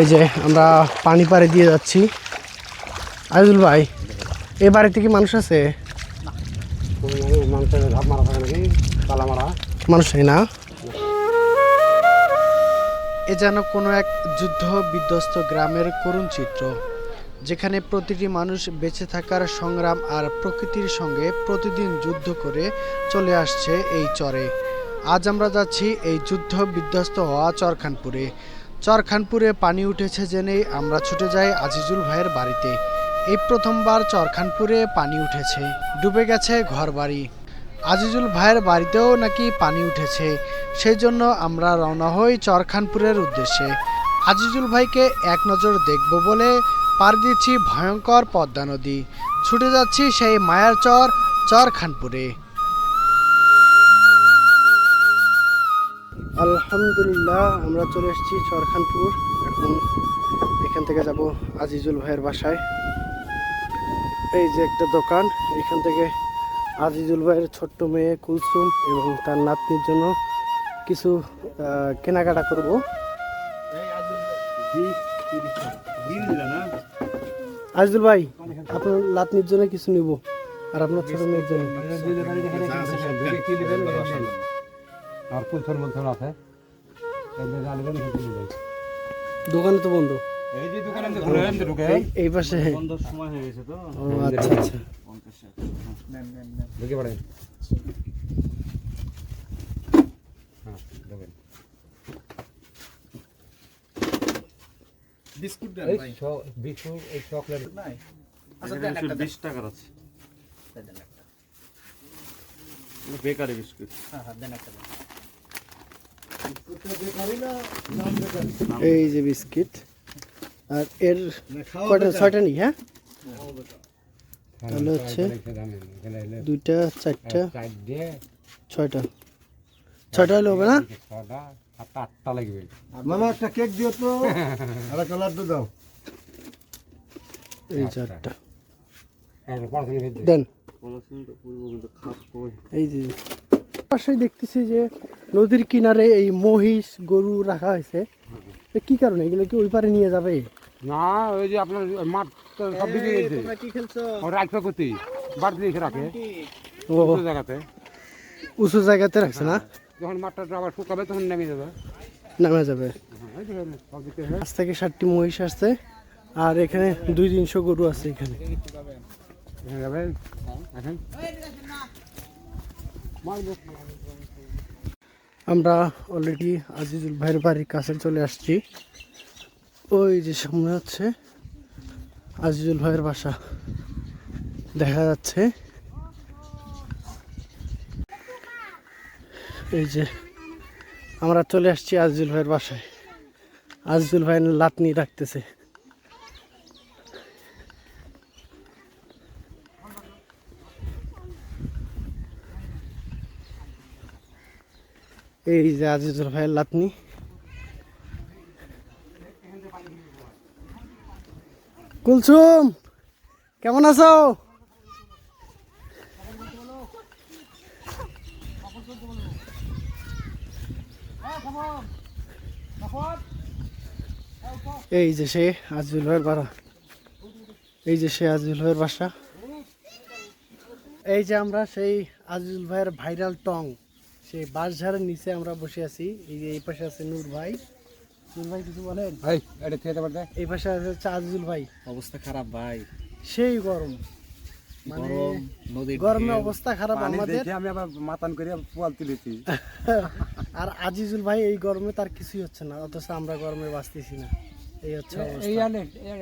এই যে আমরা পানি পাড়ে দিয়ে যাচ্ছি। আজুল ভাই, এ বাড়িতে কি মানুষ আছে? মানুষ নেই না? এ যেন কোনো এক যুদ্ধ বিধ্বস্ত গ্রামের করুণ চিত্র, যেখানে প্রতিটি মানুষ বেঁচে থাকার সংগ্রাম আর প্রকৃতির সঙ্গে প্রতিদিন যুদ্ধ করে চলে আসছে এই চরে। আজ আমরা যাচ্ছি এই যুদ্ধ বিধ্বস্ত হওয়া চরখানপুরে। চরখানপুরে পানি উঠেছে জেনে আমরা ছুটে যাই আজিজুল ভাইয়ের বাড়িতে। এই প্রথমবার চরখানপুরে পানি উঠেছে। ডুবে গেছে ঘরবাড়ি। আজিজুল ভাইয়ের বাড়িতেও নাকি পানি উঠেছে। সেই জন্য আমরা রওনা হই চরখানপুরের উদ্দেশ্যে। আজিজুল ভাইকে এক নজর দেখব বলে পার দিচ্ছি ভয়ঙ্কর পদ্মা নদী। ছুটে যাচ্ছি সেই মায়ার চর চরখানপুরে। আলহামদুলিল্লাহ আমরা চলে এসেছি চরখানপুর এখন এখান থেকে যাব আজিজুল ভাইয়ের বাসায় এই যে একটা দোকান এখান থেকে আজিজুল ভাইয়ের ছোট্ট মেয়ে কুলসুম এবং তার নাতনির জন্য কিছু কেনাকাটা করব আজিজুল ভাই আপনার নাতনির জন্য কিছু নিব আর আপনার ছোট মেয়ের জন্য আর মুলথন আছে। দোকানে তো বন্ধ। এই যে দোকানে ঘুরে এনে ঢুকে। এই- এই পাশে। বন্ধর সময় হয়ে গেছে তো। ও আচ্ছা আচ্ছা। ঢুকে পড়েন হ্যাঁ বিস্কুট এই চ- বিস্কুট এই চকলেট। আচ্ছা বিশ টাকার আছে। Bakery biscuit. এই যে বিস্কিট। আর এর কয়টা ছয়টা নি হ্যাঁ? তাহলে হচ্ছে দুইটা চারটা ছয়টা। ছয়টা হলে হবে না? ছটা আটটা লাগবে মামা একটা কেক দিও তো। আর একটা লাড্ডু দাও। এই চারটা দেন। এই যে পাশে দেখতেছি যে নদীর কিনারে এই মহিষ গরু রাখা হয়েছে। কি কারণে? এগুলো কি ওই পারে নিয়ে যাবে? না ওই যে আপনার মাঠ সব রাখবে কোথায় বাড়িতে রাখে। উঁচু জায়গাতে। উঁচু জায়গাতে রাখছে না? যখন মাঠটা আবার শুকাবে তখন নেমে যাবে। নামে যাবে। হ্যাঁ, এই যে সব দিকে পাঁচ থেকে ষাটটি মহিষ আসছে। আর এখানে দুই তিনশো গরু আছে এখানে। এখানে যাবে। এখন। আমরা অলরেডি আজিজুল ভাইয়ের বাড়ির কাছে চলে আসছি। ওই যে সামনে হচ্ছে আজিজুল ভাইয়ের বাসা। দেখা যাচ্ছে। এই যে আমরা চলে আসছি আজিজুল ভাইয়ের বাসায়। আজিজুল ভাইয়ের লাতনি রাখতেছে এই যে আজিজুল ভাইয়ের লাতনি। কুলসুম, কেমন আছো? এই যে সে আজিজুল ভাইয়ের বাড়া এই যে সে আজিজুল ভাইয়ের বাসা। এই যে আমরা সেই আজিজুল ভাইয়ের ভাইরাল টং। সেই বাঁশঝাড়ের নিচে আমরা বসে আছি। এই যে এই পাশে আছে নূর ভাই। নূর ভাই কিছু বলেন? এই এটা খেতে পারবে? এই পাশে আছে আজিজুল ভাই। অবস্থা খারাপ ভাই। সেই গরম। মানে গরম নদীর গরমে অবস্থা খারাপ আমাদের। আমি আবার মাতান করে পোয়াল তুলেছি। আর আজিজুল ভাই এই গরমে তার কিছুই হচ্ছে না অথচ আমরা গরমে বাঁচতেছি না। এই হচ্ছে।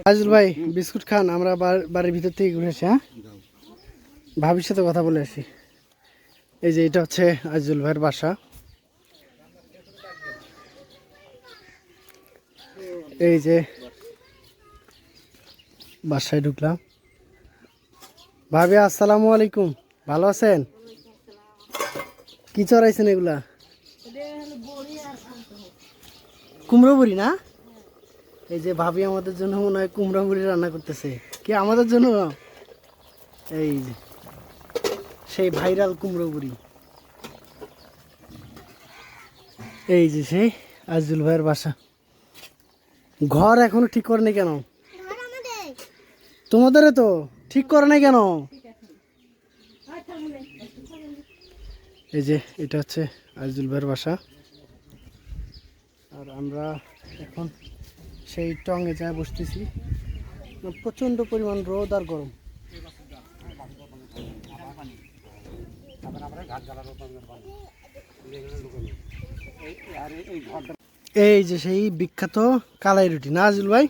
আজিজুল ভাই বিস্কুট খান আমরা বাড়ির ভিতর থেকে ঘুরে আসি হ্যাঁ? ভাবির সাথে কথা বলে আসি। এই যে এটা হচ্ছে আজিজুল ভাইয়ের বাসা। এই যে বাসায় ঢুকলাম। ভাবি, আসসালামু আলাইকুম। ভালো আছেন? কি চড়াইছেন এগুলা? কুমড়ো বুড়ি না? এই যে ভাবি আমাদের জন্য মনে হয় কুমড়ো মুড়ি রান্না করতেছে। কি আমাদের জন্য? এই যে। সেই ভাইরাল কুমড়ো বুড়ি। এই যে সেই আজিজুল ভাইয়ের বাসা। ঘর এখনও ঠিক করে কেন? তোমাদের তো ঠিক করে নাই কেন? এই যে এটা হচ্ছে আজিজুল ভাইয়ের বাসা। আর আমরা এখন সেই টঙে যায় বসতেছি। প্রচণ্ড পরিমাণ রোদ আর গরম। এই যে সেই বিখ্যাত কালাই রুটি না আজিল ভাই?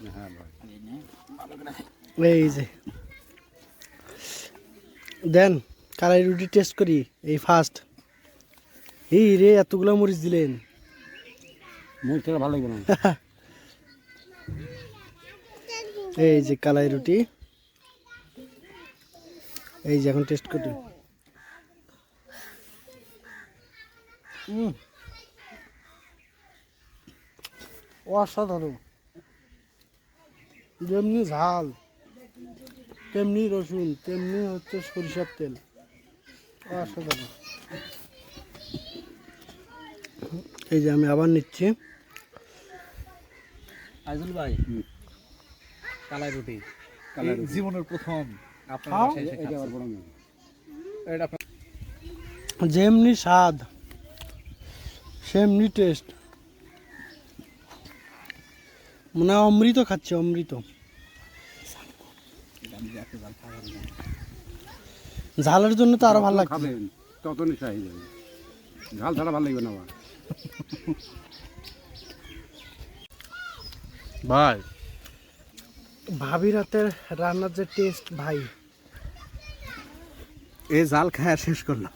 এই যে। দেন কালাই রুটি টেস্ট করি এই ফার্স্ট এই রে এতগুলো মরিচ দিলেন। ভালো লাগবে এই যে কালাই রুটি। এই যে এখন টেস্ট করি। অসাধারণ। যেমনি ঝাল তেমনি রসুন তেমনি হচ্ছে সরিষার তেল। অসাধারণ। এই যে আমি আবার নিচ্ছি। আইজুল ভাই কালাই রুটি। জীবনের প্রথম। আপনার খাও। বাসায় এসে এটা খাচ্ছি। আবার বড় মেয়ে। এটা যেমনি স্বাদ সেমনি টেস্ট। মনে হয় অমৃত খাচ্ছে অমৃত। ঝালের জন্য তো আরও ভালো লাগবে তত নিশা হয়ে যাবে। ঝাল ছাড়া ভালো লাগবে না ভাই। ভাবির হাতের রান্নার যে টেস্ট ভাই। এই জাল খায় শেষ করলাম।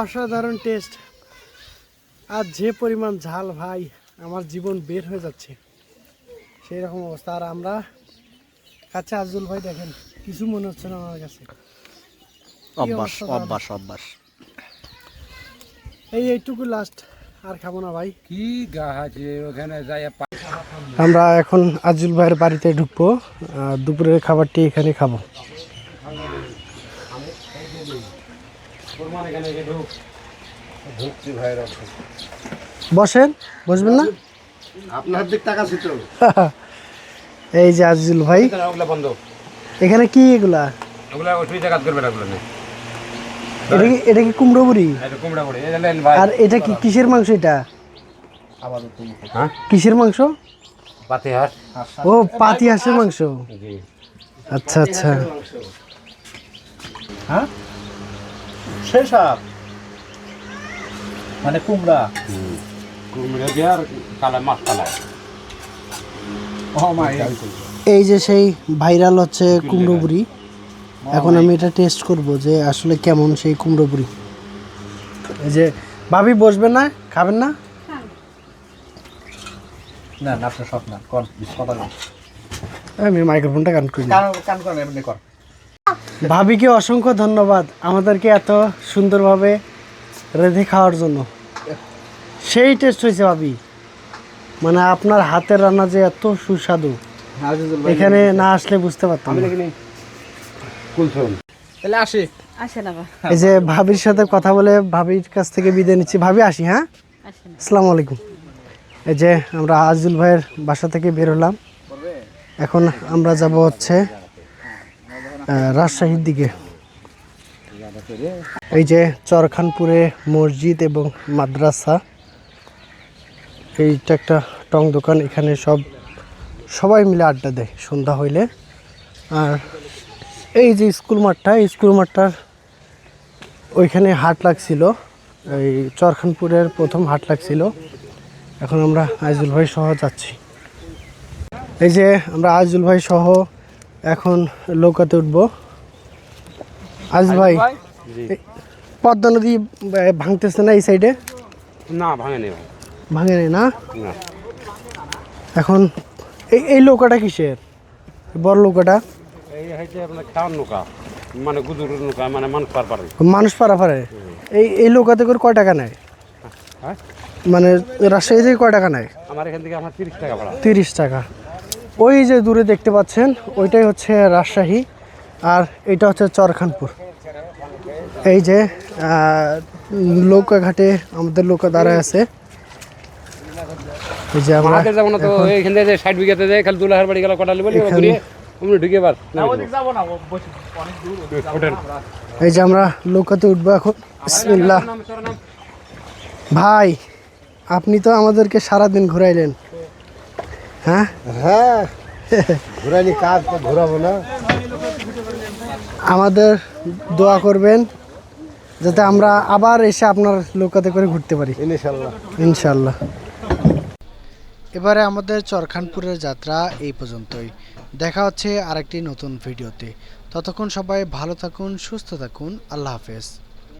অসাধারণ টেস্ট। আর যে পরিমাণ ঝাল ভাই আমার জীবন বের হয়ে যাচ্ছে সেই রকম অবস্থা আর আমরা কাছে আজুল ভাই দেখেন কিছু মনে হচ্ছে না আমার কাছে অভ্যাস অভ্যাস অভ্যাস এই এইটুকু লাস্ট আর খাব না ভাই কি গাছ ওখানে যাই আমরা এখন আজুল ভাইয়ের বাড়িতে ঢুকবো আর দুপুরের খাবারটি এখানে খাব ভাইরা বসেন বসবেন না? আপনার দিক তাকাছি তো। এই যে আজিজুল ভাই। ওগুলা বন্ধ। এখানে কি এগুলা? ওগুলা কাজ করবে না ওগুলো এটা কি এটা কি কুমড়ো বুড়ি? এটা কুমড়া পড়ে এই লেন ভাই। আর এটা কি কিসের মাংস এটা? হ্যাঁ? কিসের মাংস? ও পাতি হাঁসের মাংস। জি। আচ্ছা আচ্ছা। হ্যাঁ? সাপ মানে কুমড়া। কুমড়া দিয়ে আর কালা মাছ কালায় এই যে সেই ভাইরাল হচ্ছে কুমড়ো বুড়ি এখন আমি এটা টেস্ট করব যে আসলে কেমন সেই কুমড়ো বুড়ি। এই যে ভাবি বসবেন না খাবেন না? না না আপনার শখ না কর কথা আমি মাইক্রোফোনটা কানেক্ট করি। কান কান কর এমনি কর। ভাবিকে অসংখ্য ধন্যবাদ। আমাদেরকে এত সুন্দরভাবে রেঁধে খাওয়ার জন্য। সেই টেস্ট হয়েছে ভাবি। মানে আপনার হাতের রান্না যে এত সুস্বাদু। এখানে না আসলে বুঝতে পারতাম তাহলে আসি। এই যে ভাবির সাথে কথা বলে ভাবির কাছ থেকে বিদায় নিচ্ছি। ভাবি আসি হ্যাঁ? আসসালামু আলাইকুম। এই যে আমরা আজিজুল ভাইয়ের বাসা থেকে বের হলাম। এখন আমরা যাব হচ্ছে রাজশাহীর দিকে। এই যে চরখানপুরে মসজিদ এবং মাদ্রাসা এইটা একটা টং দোকান এখানে সব সবাই মিলে আড্ডা দেয় সন্ধ্যা হইলে। আর এই যে স্কুল মাঠটা এই স্কুল মাঠটার ওইখানে হাট লাগছিল। এই চরখানপুরের প্রথম হাট লাগছিল। এখন আমরা আইজুল ভাই সহ যাচ্ছি। এই যে আমরা আইজুল ভাই সহ এখন নৌকাতে উঠবো। আজ ভাই? পদ্মা নদী ভাঙতেছে না এই সাইডে না ভাঙে নেই ভাঙে নেই না। এখন এই এই নৌকাটা কিসের? বড় নৌকাটা? এই হচ্ছে আপনার খাওয়ার নৌকা মানে গুজুর নৌকা মানে মানুষ পার পারে মানুষ পারাপারে এই এই নৌকাতে করে কয় টাকা নেয়? হ্যাঁ? মানে রাজশাহী থেকে কয় টাকা নেয়? আমার এখান থেকে আমার তিরিশ টাকা ভাড়া। তিরিশ টাকা। ওই যে দূরে দেখতে পাচ্ছেন ওইটাই হচ্ছে রাজশাহী আর এটা হচ্ছে চরখানপুর। এই যে আহ, নৌকাঘাটে আমাদের নৌকা দাঁড়ায় আছে। এই যে আমরা যাব না তো থেকে ষাট বিঘাতে যায় খালি দুলাহার বাড়ি গেল কটালি বলি ঘুরিয়ে ঢুকে বার। এই যে আমরা নৌকাতে উঠবো এখন। বিসমিল্লাহ। ভাই আপনি তো আমাদেরকে সারাদিন ঘুরাইলেন। হ্যাঁ? হ্যাঁ কাজ তো ঘোরাবো না। আমাদের দোয়া করবেন যাতে আমরা আবার এসে আপনার নৌকাতে করে ঘুরতে পারি। ইনশাল্লাহ। ইনশাল্লাহ। এবারে আমাদের চরখানপুরের যাত্রা এই পর্যন্তই। দেখা হচ্ছে আরেকটি নতুন ভিডিওতে। ততক্ষণ সবাই ভালো থাকুন সুস্থ থাকুন। আল্লাহ হাফেজ।